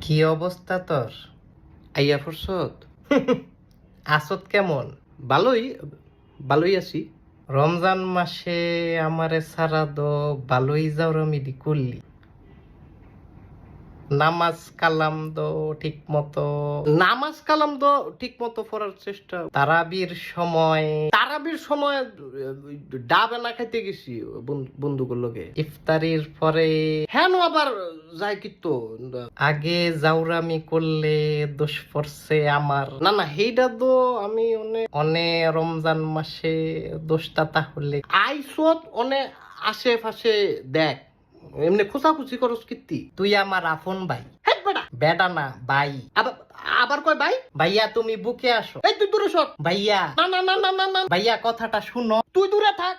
কি অবস্থা তোর? আইয়া ফুরসত? আসত কেমন? ভালোই ভালোই আছি। রমজান মাসে আমারে সারা দো ভালোই যাওরামিদি করলি। নামাজ কালাম দো ঠিক মতো, নামাজ কালাম দো ঠিক মতো পড়ার চেষ্টা। তারাবির সময় তারাবির সময় ডাবে না খাইতে গেছি বন্ধুগুলোকে ইফতারির পরে হ্যাঁ আবার যাই কিন্তু আগে জাউরামি করলে দোষ পড়ছে আমার। না না সেইটা তো আমি অনেক অনে রমজান মাসে দোষটা তাহলে। আইসত অনে আশেপাশে দেখ এমনি খোঁচাখুচি করস কীর্তি? তুই আমার আফন ভাই। বেটা। না, ভাই। আবার আবার কয় ভাই? ভাইয়া, তুমি বুকে আসো। এই, তুই দূরে সর। ভাইয়া। না না না না না। ভাইয়া, কথাটা শুনো। তুই দূরে থাক।